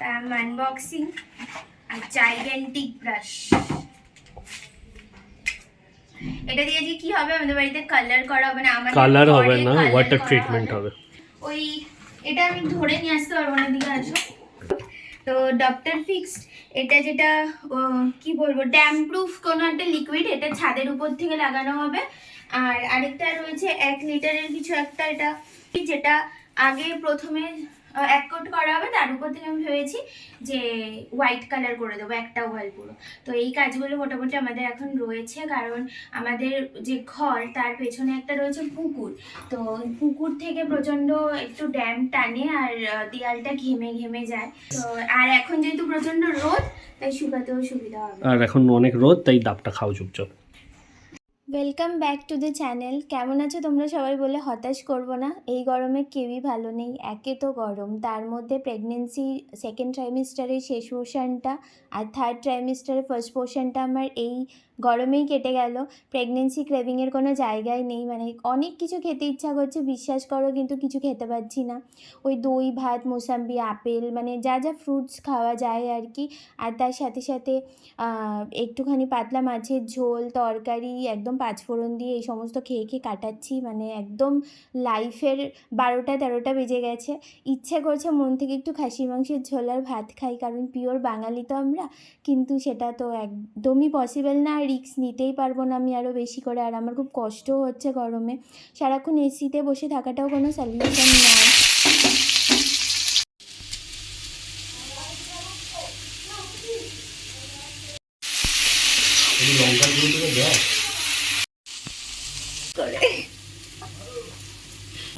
তার আনবক্সিং আর gigantic brush এটা দিয়ে যে কি হবে? আমাদের বাড়িতে কালার করা হবে না আমাদের কালার হবে না ওয়াটার ট্রিটমেন্ট হবে। ওই এটা আমি ধরে নিয়ে আসতে পারব না দিকে আসো। তো ডক্টর ফিক্সড এটা যেটা কি বলব ড্যাম প্রুফ কোনো একটা লিকুইড এটা ছাদের উপর থেকে লাগানো হবে। আর আরেকটা রয়েছে এক লিটারের কিছু একটা এটা কি যেটা আগে প্রথমে এক কোট করা হবে, তার উপর থেকে আমি ভেবেছি যে হোয়াইট কালার করে দেবো, একটা ওয়াল পুরো। তো এই কাজগুলো মোটামুটি আমাদের এখন রয়েছে, কারণ আমাদের যে ঘর, তার পেছনে একটা রয়েছে পুকুর। তো পুকুর থেকে প্রচণ্ড একটু ড্যাম টানে আর দেয়ালটা ঘেমে ঘেমে যায়। তো আর এখন যেহেতু প্রচণ্ড রোদ, তাই শুকাতেও সুবিধা হবে। আর এখন অনেক রোদ, তাই ডাবটা খাও চুপচাপ। Welcome back to the channel কেমন আছো তোমরা? সবাই বলে হতাশ করব না। এই গরমে কেউই ভালো নেই। একে তো গরম। তার মধ্যে প্রেগনেন্সি সেকেন্ড ট্রাইমিস্টারের শেষ পোর্শনটা আর থার্ড ট্রাইমিস্টারের ফার্স্ট পোর্শনটা আমার এই গরমেই কেটে গেল। প্রেগনেন্সি ক্রেভিংয়ের কোনো জায়গায় নেই। মানে অনেক কিছু খেতে ইচ্ছা করছে, বিশ্বাস করো কিন্তু কিছু খেতে পারছি না। ওই দই, ভাত, মোসাম্বি, আপেল মানে যা যা ফ্রুটস খাওয়া যায় আর কি। আর তার সাথে সাথে একটুখানি পাতলা মাছের ঝোল, তরকারি, একদম পাঁচফোড়ন দিয়ে এই সমস্ত খেয়ে খেয়ে কাটাচ্ছি। মানে একদম লাইফের বারোটা তেরোটা বেজে গেছে। ইচ্ছে করছে মন থেকে একটু খাসি মাংসের ঝোল আর ভাত খাই। কারণ পিওর বাঙালি তো আমরা। কিন্তু সেটা তো একদমই পসিবল না। রিস্ক নিতেই পারব না আমি আরও বেশি করে। আর আমার খুব কষ্টও হচ্ছে গরমে। সারাক্ষণ এসিতে বসে থাকাটাও কোনো সলিউশন নয়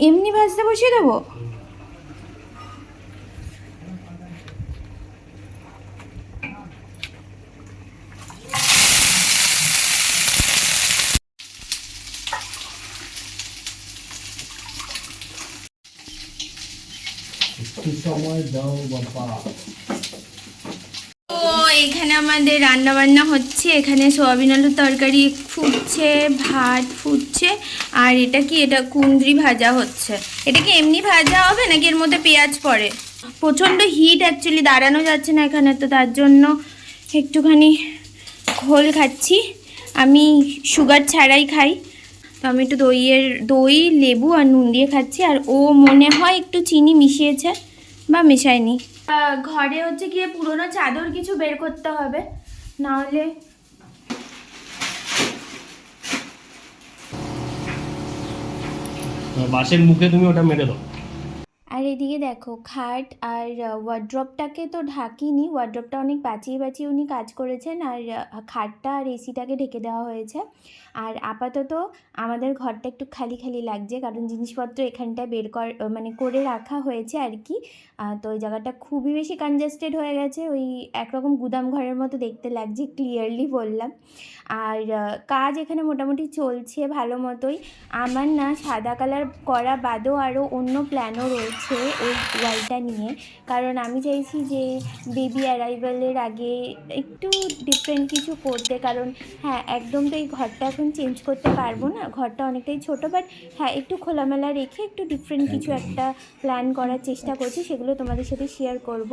এমনি ভাজতে বসিয়ে দেবো? এখানে আমাদের রান্না বান্না হচ্ছে, এখানে সোয়াবিন আলুর তরকারি ফুটছে, ভাত ফুটছে, আর এটা কি, এটা কুন্দ্রি ভাজা হচ্ছে। এটা কি এমনি ভাজা হবে নাকি এর মধ্যে পেঁয়াজ পড়ে? প্রচণ্ড হিট অ্যাকচুয়ালি দাঁড়ানো যাচ্ছে না এখানে, তো তার জন্য একটুখানি ঘোল খাচ্ছি। আমি সুগার ছাড়াই খাই। তো আমি একটু দইয়ের, দই, লেবু আর নুন দিয়ে খাচ্ছি। আর ও মনে হয় একটু চিনি মিশিয়েছে বা মেশায়নি। ঘরে হচ্ছে গিয়ে পুরোনো চাদর কিছু বের করতে হবে, নাহলে বাসের মুখে তুমি ওটা মেরে দাও। এদিকে দেখো, খাট আর ওয়ার্ড্রপটাকে তো ঢাকিনি ওয়ার্ড্রপটা অনেক বাঁচিয়ে বাঁচিয়ে উনি কাজ করেছেন আর খাটটা আর এসিটাকে ঢেকে দেওয়া হয়েছে। আর আপাতত আমাদের ঘরটা একটু খালি খালি লাগছে, কারণ জিনিসপত্র এখানটায় বের কর মানে করে রাখা হয়েছে আর কি। তো ওই জায়গাটা খুবই বেশি কনজেস্টেড হয়ে গেছে, ওই একরকম গুদাম ঘরের মতো দেখতে লাগছে ক্লিয়ারলি বললাম। আর কাজ এখানে মোটামুটি চলছে ভালো মতোই। আমার না সাদা কালার করা বাদেও আরও অন্য প্ল্যানও রয়েছে। ওই ওয়ালটা নিয়ে। কারণ আমি চাইছি যে বেবি অ্যারাইভালের আগে একটু ডিফারেন্ট কিছু করতে। কারণ হ্যাঁ একদম তো এই ঘরটা এখন চেঞ্জ করতে পারব না। ঘরটা অনেকটাই ছোটো বাট হ্যাঁ একটু খোলামেলা রেখে একটু ডিফারেন্ট কিছু একটা প্ল্যান করার চেষ্টা করছি সেগুলো তোমাদের সাথে শেয়ার করব।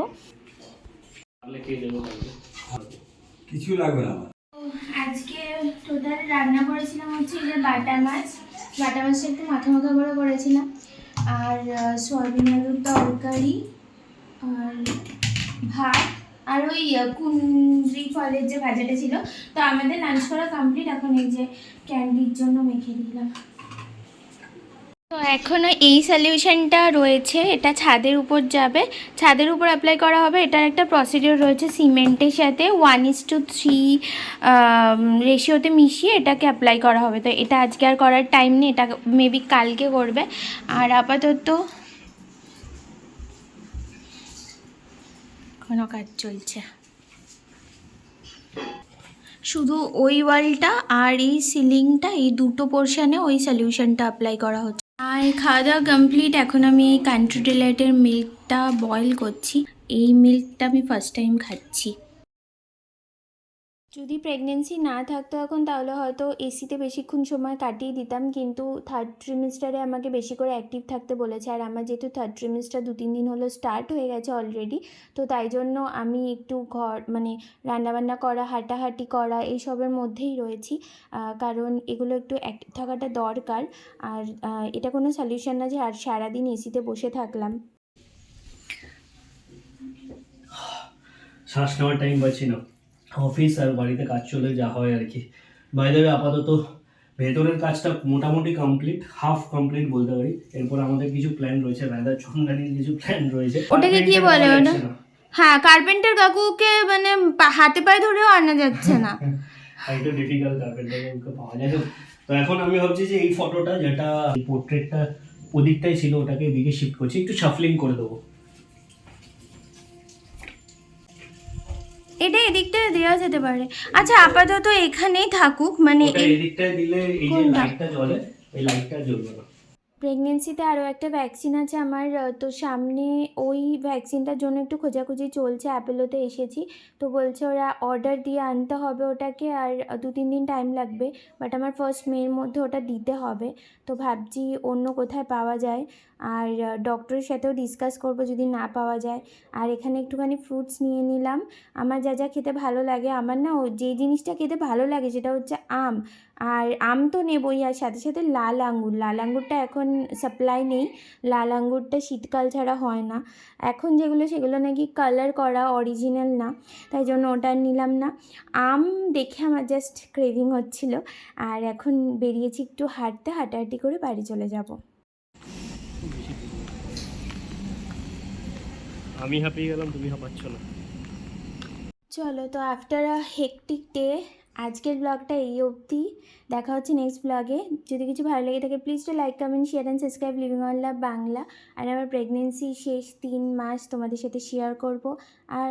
কিছু লাগবে না আজকে টোটাল রান্না করেছিলাম হচ্ছে এই যে বাটা মাছ। বাটা মাছটা একটু মাথা মাথা করে করেছিলাম। আর সয়াবিন আলুর তরকারি, আর ভাত, আর ওই কুন্দ্রি ফলের যে ভাজাটা ছিল, তো আমাদের লাঞ্চ করা কমপ্লিট এখন এই যে ক্যান্ডির জন্য মেখে দিলাম। তো এখনও এই সলিউশনটা রয়েছে, এটা ছাদের উপর যাবে। ছাদের উপর অ্যাপ্লাই করা হবে, এটার একটা প্রসিডিওর রয়েছে সিমেন্টের সাথে। ওয়ান ইস টু থ্রি রেশিওতে মিশিয়ে এটাকে অ্যাপ্লাই করা হবে। তো এটা আজকে আর করার টাইম নেই, এটা মেবি কালকে করবে। আর আপাতত এখনও কাজ চলছে। শুধু ওই ওয়ালটা আর এই সিলিংটা এই দুটো পোর্শানে ওই সলিউশনটা অ্যাপ্লাই করা হচ্ছে। আর খাওয়া দাওয়া কমপ্লিট এখন আমি এই কান্ট্রি ডিলাইটের মিল্কটা বয়েল করছি। এই মিল্কটা আমি ফার্স্ট টাইম খাচ্ছি। যদি প্রেগনেন্সি না থাকতো এখন, তাহলে হয়তো এসিতে বেশিক্ষণ সময় কাটিয়ে দিতাম। কিন্তু থার্ড ট্রিমিস্টারে আমাকে বেশি করে অ্যাক্টিভ থাকতে বলেছে। আর আমার যেহেতু থার্ড ট্রিমিস্টার দু তিন দিন হলো স্টার্ট হয়ে গেছে অলরেডি তো তাই জন্য আমি একটু ঘর মানে রান্নাবান্না করা, হাঁটাহাঁটি করা, এইসবের মধ্যেই রয়েছি। কারণ এগুলো একটু অ্যাক্টিভ থাকাটা দরকার। আর এটা কোনো সলিউশন না যে আর সারাদিন এসিতে বসে থাকলাম। শ্বাস নেওয়ার টাইম পাচ্ছি না অফিস আর বাড়িতে কাজ চলে যা হয় আর কি। বাইরে আপাতত ভেতরের কাজটা মোটামুটি কমপ্লিট হাফ কমপ্লিট বলতে পারি। এরপর আমাদের কিছু প্ল্যান রয়েছে রায়দার চন্দানির কিছু প্ল্যান রয়েছে। ওটাকে কি বলে ওটা? হ্যাঁ কার্পেন্টার কাকুকে মানে হাতে পায়ে ধরেও আনা যাচ্ছে না। একটু ডিফিকাল্ট কার্পেন্টারকে পাওয়া যায়। তো এখন আমি ভাবছি যে এই ফটোটা যেটা পোর্ট্রেটটা ওদিকটাই ছিল ওটাকে এদিকে শিফট করছি। একটু শাফলিং করে দেবো। এটা এদিকটা দেওয়া যেতে পারে। আচ্ছা আপাতত এখানেই থাকুক মানে এদিকটা দিলে এই যে লাইটটা জ্বলে এই লাইটটা জ্বলবে না। প্রেগনেন্সিতে আরও একটা ভ্যাকসিন আছে আমার তো সামনে ওই ভ্যাকসিনটার জন্য একটু খোঁজাখুঁজি চলছে অ্যাপেলোতে এসেছি। তো বলছে ওরা অর্ডার দিয়ে আনতে হবে ওটাকে আর দু তিন দিন টাইম লাগবে বাট আমার ফার্স্ট মের মধ্যে ওটা দিতে হবে। তো ভাবছি অন্য কোথায় পাওয়া যায়। আর ডক্টরের সাথেও ডিসকাস করব যদি না পাওয়া যায়। আর এখানে একটুখানি ফ্রুটস নিয়ে নিলাম। আমার যা যা খেতে ভালো লাগে, আমার না ও যে জিনিসটা খেতে ভালো লাগে সেটা হচ্ছে আম। আর আম তো নেবই আর সাথে সাথে লাল আঙ্গুর। লাল আঙ্গুরটা এখন সাপ্লাই নেই। লাল আঙ্গুরটা শীতকাল ছাড়া হয় না। এখন যেগুলো সেগুলো নাকি কালার করা অরিজিনাল না তাই জন্য ওটা নিলাম না। আম দেখে আমার জাস্ট ক্রেভিং হচ্ছিল। আর এখন বেরিয়েছি একটু হাঁটতে হাঁটাহাঁটি করে বাড়ি চলে যাব। আমি হাঁপিয়ে গেলাম তুমি হাঁপাচ্ছ না। চলো তো আফটার আ হেকটিক ডে আজকের ব্লগটা এই অবধি। দেখা হচ্ছে নেক্সট ব্লগে যদি কিছু ভালো লেগে থাকে please to like comment share and subscribe living on love Bangla আর আমার প্রেগনেন্সি শেষ তিন মাস তোমাদের সাথে শেয়ার করব। আর